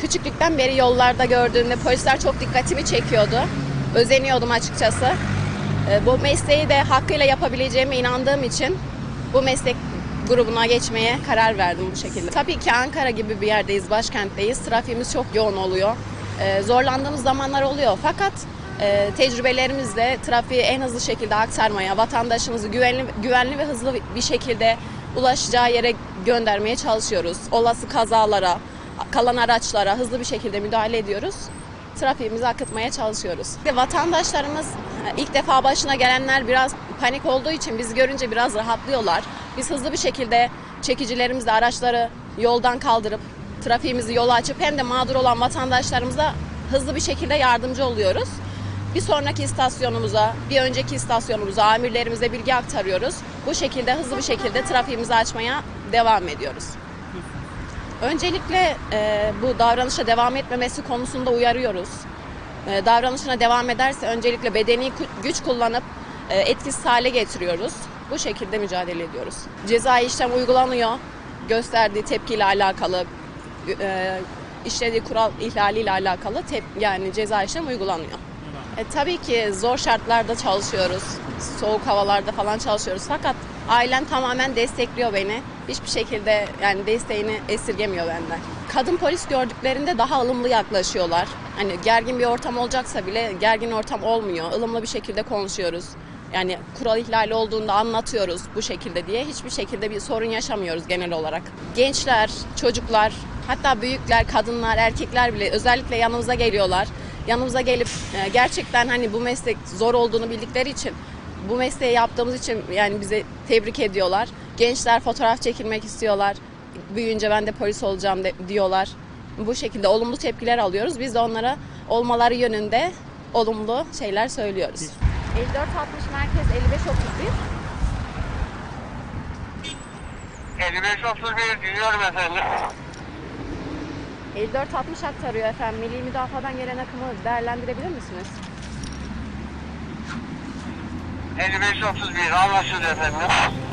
Küçüklükten beri yollarda gördüğümde polisler çok dikkatimi çekiyordu. Özeniyordum açıkçası. Ee, Bu mesleği de hakkıyla yapabileceğime inandığım için bu meslek grubuna geçmeye karar verdim bu şekilde. Tabii ki Ankara gibi bir yerdeyiz, başkentteyiz. Trafiğimiz çok yoğun oluyor. Ee, Zorlandığımız zamanlar oluyor. Fakat e, tecrübelerimizle trafiği en hızlı şekilde aktarmaya, vatandaşımızı güvenli, güvenli ve hızlı bir şekilde ulaşacağı yere göndermeye çalışıyoruz. Olası kazalara, kalan araçlara hızlı bir şekilde müdahale ediyoruz. Trafiğimizi akıtmaya çalışıyoruz. Ve Vatandaşlarımız ilk defa başına gelenler biraz panik olduğu için bizi görünce biraz rahatlıyorlar. Biz hızlı bir şekilde çekicilerimizle araçları yoldan kaldırıp trafiğimizi yola açıp hem de mağdur olan vatandaşlarımıza hızlı bir şekilde yardımcı oluyoruz. Bir sonraki istasyonumuza, bir önceki istasyonumuza amirlerimize bilgi aktarıyoruz. Bu şekilde hızlı bir şekilde trafiğimizi açmaya devam ediyoruz. Öncelikle e, bu davranışa devam etmemesi konusunda uyarıyoruz. E, davranışına devam ederse öncelikle bedeni güç kullanıp e, etkisiz hale getiriyoruz. Bu şekilde mücadele ediyoruz. Cezai işlem uygulanıyor. Gösterdiği tepkiyle alakalı, e, işlediği kural ihlaliyle alakalı tep- yani ceza işlem uygulanıyor. E, tabii ki zor şartlarda çalışıyoruz. Soğuk havalarda falan çalışıyoruz. Fakat ailem tamamen destekliyor beni. Hiçbir şekilde yani desteğini esirgemiyor benden. Kadın polis gördüklerinde daha ılımlı yaklaşıyorlar. Hani gergin bir ortam olacaksa bile gergin ortam olmuyor. Ilımlı bir şekilde konuşuyoruz. Yani kural ihlali olduğunda anlatıyoruz bu şekilde diye. Hiçbir şekilde bir sorun yaşamıyoruz genel olarak. Gençler, çocuklar, hatta büyükler, kadınlar, erkekler bile özellikle yanımıza geliyorlar yanımıza gelip e, gerçekten hani bu meslek zor olduğunu bildikleri için bu mesleği yaptığımız için yani bize tebrik ediyorlar. Gençler fotoğraf çekilmek istiyorlar. Büyüyünce ben de polis olacağım de, diyorlar. Bu şekilde olumlu tepkiler alıyoruz. Biz de onlara olmaları yönünde olumlu şeyler söylüyoruz. 5460 merkez 5531 55-31 dinliyorum efendim. 5460 aktarıyor efendim. Milli müdafadan gelen akımı değerlendirebilir misiniz? 55-31 anlaşıldı efendim.